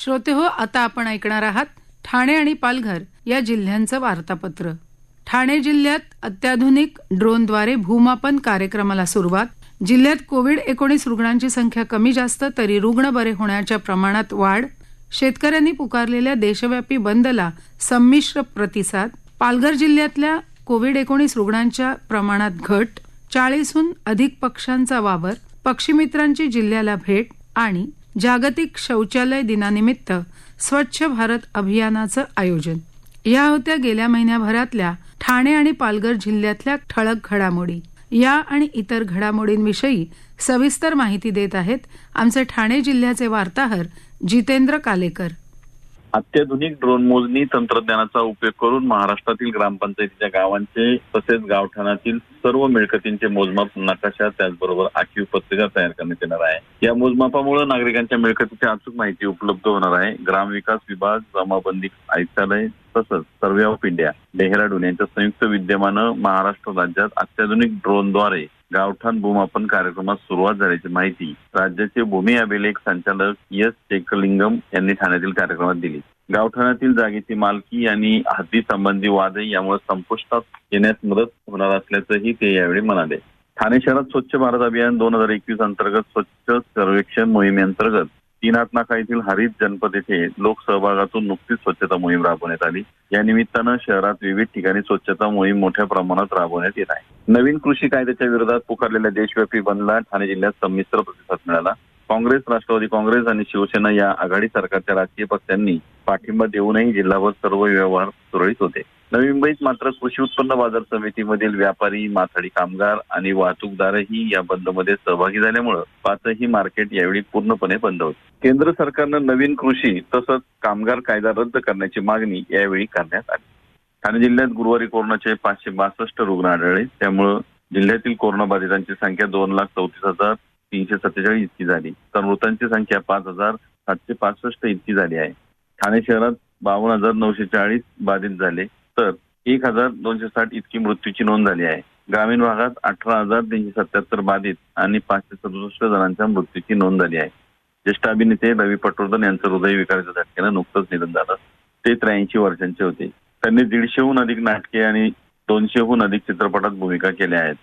श्रोते हो आता आपण ऐकणार आहात ठाणे आणि पालघर या जिल्ह्यांचं वार्तापत्र. ठाणे जिल्ह्यात अत्याधुनिक ड्रोनद्वारे भूमापन कार्यक्रमाला सुरुवात. जिल्ह्यात कोविड एकोणीस रुग्णांची संख्या कमी जास्त तरी रुग्ण बरे होण्याच्या प्रमाणात वाढ. शेतकऱ्यांनी पुकारलेल्या देशव्यापी बंदला संमिश्र प्रतिसाद. पालघर जिल्ह्यातल्या कोविड एकोणीस रुग्णांच्या प्रमाणात घट चाळीसहून अधिक पक्ष्यांचा वावर पक्षीमित्रांची जिल्ह्याला भेट आणि जागतिक शौचालय दिनानिमित्त स्वच्छ भारत अभियानाचं आयोजन. या होत्या गेल्या महिन्याभरातल्या ठाणे आणि पालघर जिल्ह्यातल्या ठळक घडामोडी. या आणि इतर घडामोडींविषयी सविस्तर माहिती देत आहेत आमचे ठाणे जिल्ह्याचे वार्ताहर जितेंद्र कालेकर. अत्याधुनिक ड्रोन मोजणी तंत्रज्ञानाचा उपयोग करून महाराष्ट्रातील ग्रामपंचायतीच्या गावांचे तसेच गावठाणातील सर्व मिळकतींचे मोजमाप नकाशा त्याचबरोबर आखीव पत्रिका तयार करण्यात येणार आहे. या मोजमापामुळे नागरिकांच्या मिळकतीची अचूक माहिती उपलब्ध होणार आहे. ग्रामविकास विभाग जमाबंदी आयुक्तालय तसंच सर्वे ऑफ इंडिया डेहराडून यांच्या संयुक्त विद्यमानं महाराष्ट्र राज्यात अत्याधुनिक ड्रोनद्वारे गावठाण भूमापन कार्यक्रमास सुरुवात झाल्याची माहिती राज्याचे भूमी अभिलेख संचालक एस चेकलिंगम यांनी ठाण्यातील कार्यक्रमात दिली. गावठाणातील जागेची मालकी आणि हद्दी संबंधी वादही यामुळे संपुष्टात येण्यास मदत होणार असल्याचंही ते यावेळी म्हणाले. ठाणे शहरात स्वच्छ भारत अभियान दोन हजार एकवीस अंतर्गत स्वच्छ सर्वेक्षण मोहिमेअंतर्गत तीन येथील हरित जनपद येथे लोकसहभागातून नुकतीच स्वच्छता मोहीम राबवण्यात आली. या निमित्तानं शहरात विविध ठिकाणी स्वच्छता मोहीम मोठ्या प्रमाणात राबवण्यात येत आहे. नवीन कृषी कायद्याच्या विरोधात पुकारलेल्या देशव्यापी बंदला ठाणे जिल्ह्यात संमिश्र प्रतिसाद मिळाला. काँग्रेस राष्ट्रवादी काँग्रेस आणि शिवसेना या आघाडी सरकारच्या राजकीय पक्षांनी पाठिंबा देऊनही जिल्हाभर सर्व व्यवहार सुरळीत होते. नवी मुंबईत मात्र कृषी उत्पन्न बाजार समितीमधील व्यापारी माथाडी कामगार आणि वाहतूकदारही या बंदमध्ये सहभागी झाल्यामुळे पाचही मार्केट यावेळी पूर्णपणे बंद होते. केंद्र सरकारनं नवीन कृषी तसंच कामगार कायदा रद्द करण्याची मागणी यावेळी करण्यात आली. ठाणे जिल्ह्यात गुरुवारी कोरोनाचे पाचशे बासष्ट रुग्ण आढळले. त्यामुळे जिल्ह्यातील कोरोनाबाधितांची संख्या दोन लाख चौतीस हजार तीनशे सत्तेचाळीस इतकी झाली. तर मृतांची संख्या पाच हजार सातशे पासष्ट इतकी झाली आहे. ठाणे शहरात बावन्न हजार नऊशे चाळीस बाधित झाले. तर एक हजार दोनशे साठ इतकी मृत्यूची नोंद झाली आहे. ग्रामीण भागात अठरा हजार तीनशे सत्याहत्तर बाधित आणि पाचशे सदुसष्ट जणांच्या मृत्यूची नोंद झाली आहे. ज्येष्ठ अभिनेते रवी पटवर्धन यांचं हृदयविकाराच्या झटक्यानं नुकतंच निधन झालं. ते त्र्याऐंशी वर्षांचे होते. त्यांनी दीडशेहून अधिक नाटके आणि दोनशेहून अधिक चित्रपटात भूमिका केल्या आहेत.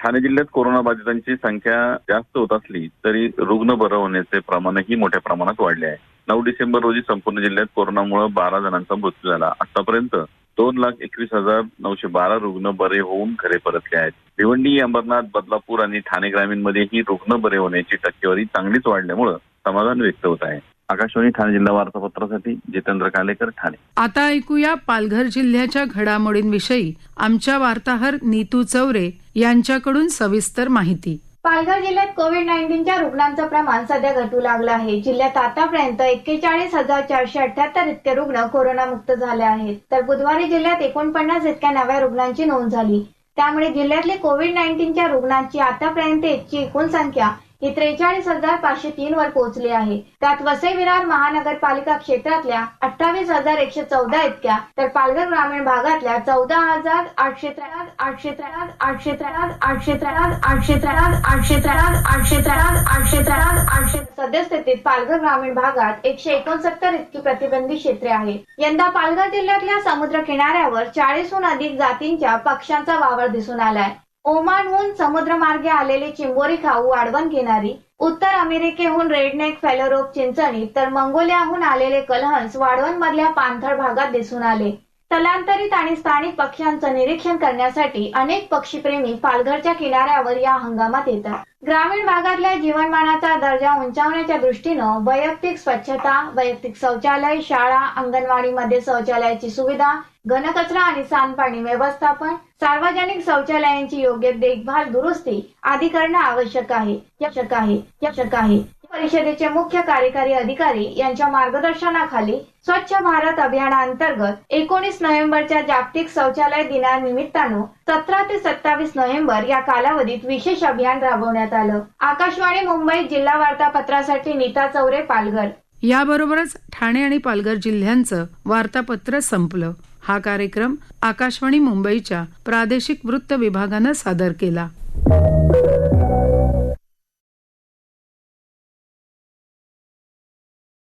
ठाणे जिल्ह्यात कोरोना बाधितांची संख्या जास्त होत असली तरी रुग्ण बरं होण्याचे प्रमाणही मोठ्या प्रमाणात वाढले आहे. नऊ डिसेंबर रोजी संपूर्ण जिल्ह्यात कोरोनामुळे बारा जणांचा मृत्यू झाला. आतापर्यंत दोन लाख एकवीस हजार नऊशे बारा रुग्ण बरे होऊन घरे परतले आहेत. भिवंडी अंबरनाथ बदलापूर आणि ठाणे ग्रामीणमध्येही रुग्ण बरे होण्याची टक्केवारी चांगलीच वाढल्यामुळे समाधान व्यक्त होत आहे. आकाशवाणी ठाणे जिल्हा वार्तापत्रासाठी जितेंद्र कालेकर ठाणे. आता ऐकूया पालघर जिल्ह्याच्या घडामोडींविषयी आमच्या वार्ताहर नीतू चौरे यांच्याकडून सविस्तर माहिती. पालघर जिल्ह्यात कोविड नाईन्टीनच्या रुग्णांचं प्रमाण सध्या घटू लागलं आहे. जिल्ह्यात आतापर्यंत एक्केचाळीस हजार चारशे अठ्याहत्तर इतके रुग्ण कोरोनामुक्त झाले आहेत. तर बुधवारी जिल्ह्यात एकोणपन्नास इतक्या नव्या रुग्णांची नोंद झाली. त्यामुळे जिल्ह्यातली कोविड नाईन्टीनच्या रुग्णांची आतापर्यंतची एकूण संख्या ही त्रेचाळीस हजार पाचशे तीन वर पोहोचली आहे. त्यात वसई विरार महानगरपालिका क्षेत्रातल्या अठ्ठावीस हजार एकशे चौदा इतक्या तर पालघर ग्रामीण भागातल्या चौदा हजार आठशे त्र्याण्णव आठशे त्र्याण्णव आठशे त्र्याण्णव आठशे त्र्याण्णव आठशे त्र्याण्णव आठशे त्र्याण्णव आठशे त्र्याण्णव आठशे त्र्याण्णव आठशे सद्यस्थितीत पालघर ग्रामीण भागात एकशे एकोणसत्तर इतकी प्रतिबंधित क्षेत्रे आहेत. यंदा पालघर जिल्ह्यातल्या समुद्र किनाऱ्यावर चाळीसहून अधिक जातींच्या पक्ष्यांचा वावर दिसून आलाय. ओमानहून समुद्रमार्गे आलेली चिंबोरी खाऊ वाढवण घेणारी उत्तर अमेरिकेहून रेडनेक फेलोरोप चिंचणी तर मंगोलियाहून आलेले कलहंस वाढवण मधल्या पाणथळ भागात दिसून आले. स्थलांतरित आणि स्थानिक पक्ष्यांचं निरीक्षण करण्यासाठी अनेक पक्षीप्रेमी पालघरच्या किनाऱ्यावर या हंगामात येतात. ग्रामीण भागातल्या जीवनमानाचा दर्जा उंचावण्याच्या दृष्टीनं वैयक्तिक स्वच्छता वैयक्तिक शौचालय शाळा अंगणवाडीमध्ये शौचालयाची सुविधा घनकचरा आणि सांडपाणी व्यवस्थापन सार्वजनिक शौचालयांची योग्य देखभाल दुरुस्ती आदी करणं आवश्यक आहे आवश्यक आहे आवश्यक आहे. परिषदेचे मुख्य कार्यकारी अधिकारी यांच्या मार्गदर्शनाखाली स्वच्छ भारत अभियानाअंतर्गत एकोणीस नोव्हेंबरच्या जागतिक शौचालय दिनानिमित्तानं सतरा ते सत्तावीस नोव्हेंबर या कालावधीत विशेष अभियान राबवण्यात आलं. आकाशवाणी मुंबई जिल्हा वार्तापत्रासाठी नीता चौरे पालघर. याबरोबरच ठाणे आणि पालघर जिल्ह्यांचं वार्तापत्र संपलं. हा कार्यक्रम आकाशवाणी मुंबईच्या प्रादेशिक वृत्त विभागानं सादर केला.